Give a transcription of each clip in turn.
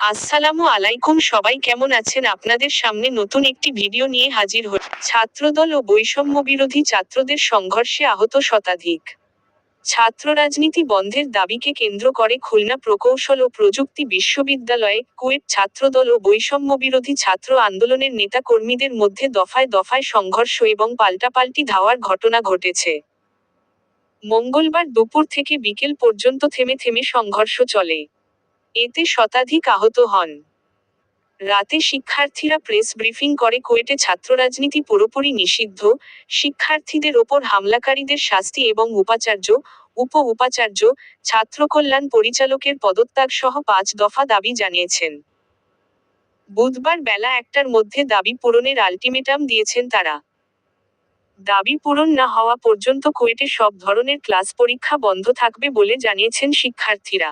আসসালামু আলাইকুম, সবাই কেমন আছেন? আপনাদের সামনে নতুন একটি ভিডিও নিয়ে হাজির হল ছাত্রদল ও বৈষম্য বিরোধী ছাত্রদের সংঘর্ষে আহত শতাধিক। ছাত্র রাজনীতি বন্ধের দাবিকে কেন্দ্র করে খুলনা প্রকৌশল ও প্রযুক্তি বিশ্ববিদ্যালয়ে কুয়েট ছাত্রদল ও বৈষম্য বিরোধী ছাত্র আন্দোলনের নেতাকর্মীদের মধ্যে দফায় দফায় সংঘর্ষ এবং পাল্টাপাল্টি ধাওয়ার ঘটনা ঘটেছে। মঙ্গলবার দুপুর থেকে বিকেল পর্যন্ত থেমে থেমে সংঘর্ষ চলে। এতে শতাধিক আহত হন। রাতে শিক্ষার্থীরা প্রেস ব্রিফিং করে কুয়েটে ছাত্ররাজনীতি পুরোপুরি নিষিদ্ধ, শিক্ষার্থীদের ওপর হামলাকারীদের শাস্তি এবং উপাচার্য উপ উপাচার্য ছাত্রকল্যাণ পরিচালকের পদত্যাগ সহ পাঁচ দফা দাবি জানিয়েছেন। বুধবার বেলা একটার মধ্যে দাবি পূরণের আলটিমেটাম দিয়েছেন তারা। দাবি পূরণ না হওয়া পর্যন্ত কুয়েটে সব ধরনের ক্লাস পরীক্ষা বন্ধ থাকবে বলে জানিয়েছেন শিক্ষার্থীরা।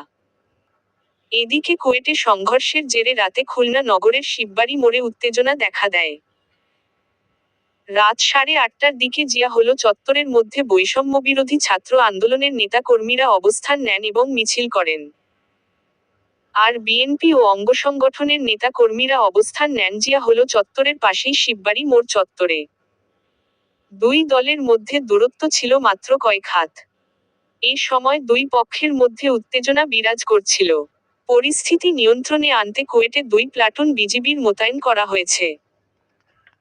এদিকে কুয়েটে সংঘর্ষের জেরে রাতে খুলনা নগরের শিববাড়ি মোড়ে উত্তেজনা দেখা দেয়। রাত সাড়ে আটটার দিকে জিয়া হলো চত্বরের মধ্যে বৈষম্য বিরোধী ছাত্র আন্দোলনের নেতাকর্মীরা অবস্থান নেন এবং মিছিল করেন। আর বিএনপি ও অঙ্গ সংগঠনের নেতাকর্মীরা অবস্থান নেন জিয়া হলো চত্বরের পাশেই শিববাড়ি মোড় চত্বরে। দুই দলের মধ্যে দূরত্ব ছিল মাত্র কয়েক হাত। এই সময় দুই পক্ষের মধ্যে উত্তেজনা বিরাজ করছিল। পরিস্থিতি নিয়ন্ত্রণে আনতে কুয়েটে দুই প্লাটুন বিজিবির মোতায়েন করা হয়েছে।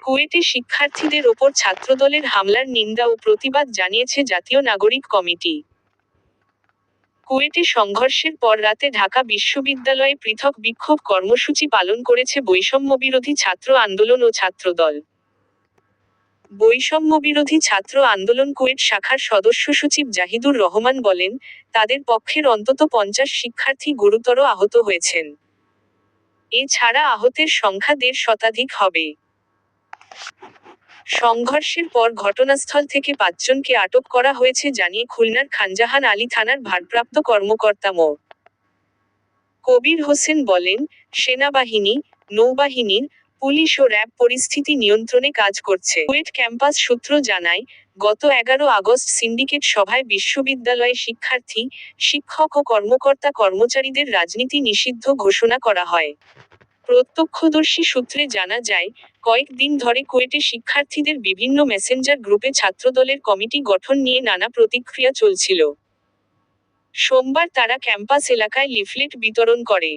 কুয়েটে শিক্ষার্থীদের ওপর ছাত্রদলের হামলার নিন্দা ও প্রতিবাদ জানিয়েছে জাতীয় নাগরিক কমিটি। কুয়েটে সংঘর্ষের পর রাতে ঢাকা বিশ্ববিদ্যালয়ে পৃথক বিক্ষোভ কর্মসূচি পালন করেছে বৈষম্য বিরোধী ছাত্র আন্দোলন ও ছাত্রদল। বৈষম্য বিরোধী ছাত্র আন্দোলন কুয়েট শাখার সদস্য সচিব জাহিদুর রহমান বলেন, তাদের পক্ষের অন্তত পঞ্চাশ শিক্ষার্থী গুরুতর আহত হয়েছেন। এছাড়া আহতের সংখ্যা দেড় শতাধিক হবে। সংঘর্ষের পর ঘটনাস্থল থেকে পাঁচজনকে আটক করা হয়েছে জানিয়ে খুলনার খানজাহান আলী থানার ভারপ্রাপ্ত কর্মকর্তা মো. কবির হোসেন বলেন, সেনাবাহিনী, নৌবাহিনীর পুলিশ ও র্যাব পরিস্থিতি নিয়ন্ত্রণে কাজ করছে। কুয়েট ক্যাম্পাস সূত্র জানায়, গত এগারো আগস্ট সিন্ডিকেট সভায় বিশ্ববিদ্যালয়ে শিক্ষার্থী, শিক্ষক ও কর্মকর্তা কর্মচারীদের রাজনীতি নিষিদ্ধ ঘোষণা করা হয়। প্রত্যক্ষদর্শী সূত্রে জানা যায়, কয়েকদিন ধরে কুয়েটে শিক্ষার্থীদের বিভিন্ন মেসেঞ্জার গ্রুপে ছাত্রদলের কমিটি গঠন নিয়ে নানা প্রতিক্রিয়া চলছিল। সোমবার তারা ক্যাম্পাস এলাকায় লিফলেট বিতরণ করে।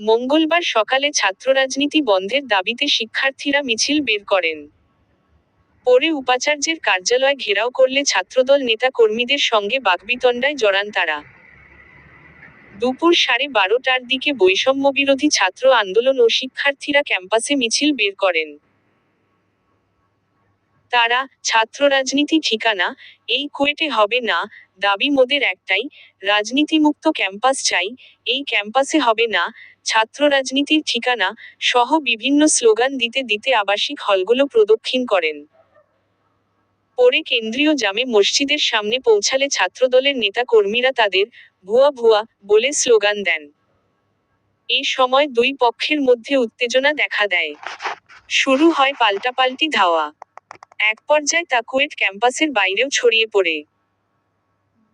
মঙ্গলবার সকালে ছাত্র রাজনীতি বন্ধের দাবিতে শিক্ষার্থীরা মিছিল বের করেন। পরে উপাচার্যের কার্যালয় ঘেরাও করলে ছাত্রদল নেতা কর্মীদের সঙ্গে বাকবিতণ্ডায় জড়ান তারা। দুপুর সাড়ে বারোটার দিকে বৈষম্য বিরোধী ছাত্র আন্দোলন ও শিক্ষার্থীরা ক্যাম্পাসে মিছিল বের করেন। তারা ছাত্র রাজনীতি ঠিকানা, এই কুয়েটে হবে না, দাবি মোদের একটাই, রাজনীতিমুক্ত ক্যাম্পাস চাই, এই ক্যাম্পাসে হবে না ছাত্র রাজনীতির ঠিকানা, সহ বিভিন্ন স্লোগান দিতে দিতে আবাসিক হলগুলো প্রদক্ষিণ করেন। পরে কেন্দ্রীয় জামে মসজিদের সামনে পৌঁছালে ছাত্রদলের নেতা কর্মীরা তাদের, ভুয়া ভুয়া বলে স্লোগান দেন। এই সময় দুই পক্ষের মধ্যে উত্তেজনা দেখা দেয়। শুরু হয় পাল্টাপাল্টি ধাওয়া। এক পর্যায়ে তা কুয়েট ক্যাম্পাসের বাইরেও ছড়িয়ে পড়ে।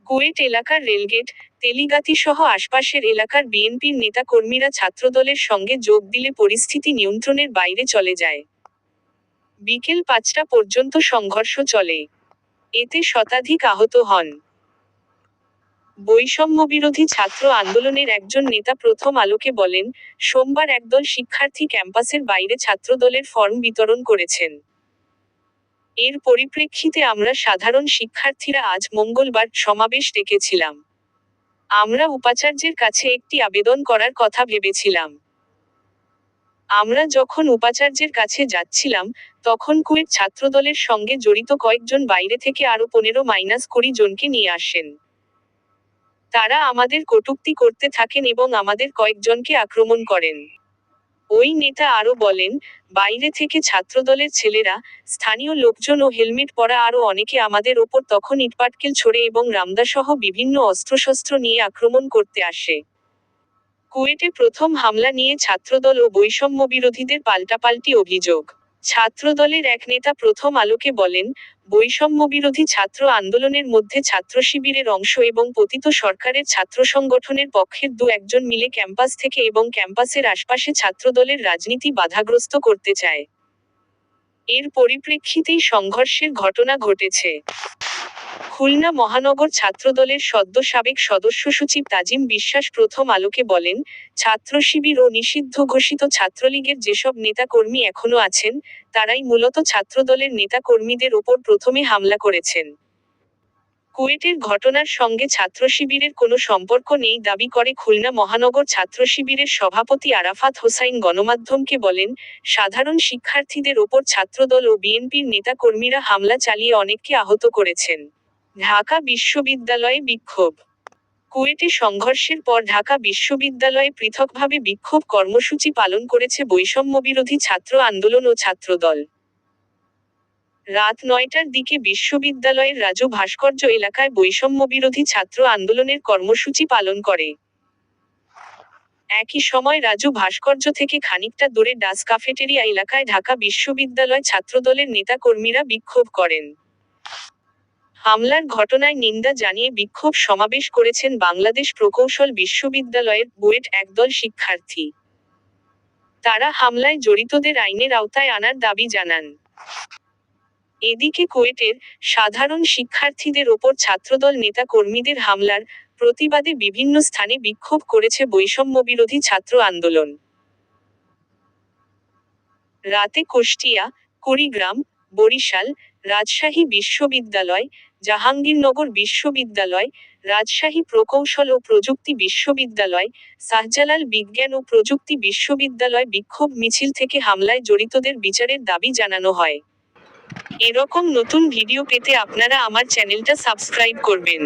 কুয়েট এলাকার রেলগেট, তেলিগাতি সহ আশপাশের এলাকার বিএনপির নেতা কর্মীরা ছাত্রদলের সঙ্গে যোগ দিলে পরিস্থিতি নিয়ন্ত্রণের বাইরে চলে যায়। বিকেল পাঁচটা পর্যন্ত সংঘর্ষ চলে। এতে শতাধিক আহত হন। বৈষম্য বিরোধী ছাত্র আন্দোলনের একজন নেতা প্রথম আলোকে বলেন, সোমবার একদল শিক্ষার্থী ক্যাম্পাসের বাইরে ছাত্রদলের ফর্ম বিতরণ করেছেন। এর পরিপ্রেক্ষিতে আমরা সাধারণ শিক্ষার্থীরা আজ মঙ্গলবার সমাবেশ ডেকেছিলাম। আমরা উপাচার্যের কাছে একটি আবেদন করার কথা ভেবেছিলাম। আমরা যখন উপাচার্যের কাছে যাচ্ছিলাম, তখন কুয়েট ছাত্রদলের সঙ্গে জড়িত কয়েকজন বাইরে থেকে আরও পনেরো মাইনাস কুড়ি জনকে নিয়ে আসেন। তারা আমাদের কটূক্তি করতে থাকেন এবং আমাদের কয়েকজনকে আক্রমণ করেন। ওই নেতা আরও বলেন, বাইরে থেকে ছাত্রদলের ছেলেরা, স্থানীয় লোকজন ও হেলমেট পরা আরও অনেকে আমাদের ওপর তখন ইটপাটকেল ছড়ে এবং রামদাসহ বিভিন্ন অস্ত্রশস্ত্র নিয়ে আক্রমণ করতে আসে। কুয়েটে প্রথম হামলা নিয়ে ছাত্রদল ও বৈষম্য বিরোধীদের পাল্টাপাল্টি অভিযোগ। ছাত্রদলের এক নেতা প্রথম আলোকে বলেন, বৈষম্যবিরোধী ছাত্র আন্দোলনের মধ্যে ছাত্র শিবিরের অংশ এবং পতিত সরকারের ছাত্র সংগঠনের পক্ষের দু একজন মিলে ক্যাম্পাস থেকে এবং ক্যাম্পাসের আশপাশে ছাত্রদলের রাজনীতি বাধাগ্রস্ত করতে চায়। এর পরিপ্রেক্ষিতেই সংঘর্ষের ঘটনা ঘটেছে। খুলনা মহানগর ছাত্রদলের সদ্য সাবেক সদস্য সচিব তাজিম বিশ্বাস প্রথম আলোকে বলেন, ছাত্র শিবির ও নিষিদ্ধ ঘোষিত ছাত্রলীগের যেসব নেতাকর্মী এখনও আছেন, তারাই মূলত ছাত্রদলের নেতাকর্মীদের ওপর প্রথমে হামলা করেছেন। কুয়েটের ঘটনার সঙ্গে ছাত্র শিবিরের কোনো সম্পর্ক নেই দাবি করে খুলনা মহানগর ছাত্র শিবিরের সভাপতি আরাফাত হোসাইন গণমাধ্যমকে বলেন, সাধারণ শিক্ষার্থীদের ওপর ছাত্রদল ও বিএনপির নেতাকর্মীরা হামলা চালিয়ে অনেককে আহত করেছেন। ঢাকা বিশ্ববিদ্যালয়ে বিক্ষোভ। কুয়েটে সংঘর্ষের পর ঢাকা বিশ্ববিদ্যালয়ে পৃথকভাবে বিক্ষোভ কর্মসূচি পালন করেছে বৈষম্যবিরোধী ছাত্র আন্দোলন ও ছাত্রদল। রাত নয়টার দিকে বিশ্ববিদ্যালয়ের রাজু ভাস্কর্য এলাকায় বৈষম্যবিরোধী ছাত্র আন্দোলনের কর্মসূচি পালন করে। একই সময় রাজু ভাস্কর্য থেকে খানিকটা দূরে ডাস কাফেটেরিয়া এলাকায় ঢাকা বিশ্ববিদ্যালয় ছাত্রদলের নেতাকর্মীরা বিক্ষোভ করেন। হামলার ঘটনায় নিন্দা জানিয়ে বিক্ষোভ সমাবেশ করেছেন বাংলাদেশ প্রকৌশল বিশ্ববিদ্যালয়ের বুয়েট একদল শিক্ষার্থী। তারা হামলায় জড়িতদের আইনের আওতায় আনার দাবি জানান। এদিকে কুয়েটের সাধারণ শিক্ষার্থীদের ওপর ছাত্রদল নেতা কর্মীদের হামলার প্রতিবাদে বিভিন্ন স্থানে বিক্ষোভ করেছে বৈষম্য বিরোধী ছাত্র আন্দোলন। রাতে কুষ্টিয়া, কুড়িগ্রাম, বরিশাল, রাজশাহী বিশ্ববিদ্যালয় জাহাঙ্গীরনগর বিশ্ববিদ্যালয়, রাজশাহী প্রকৌশল ও প্রযুক্তি বিশ্ববিদ্যালয়, শাহজালাল বিজ্ঞান ও প্রযুক্তি বিশ্ববিদ্যালয় বিক্ষোভ মিছিল থেকে হামলায় জড়িতদের বিচারের দাবি জানানো হয়। এরকম নতুন ভিডিও পেতে আপনারা আমার চ্যানেলটা সাবস্ক্রাইব করবেন।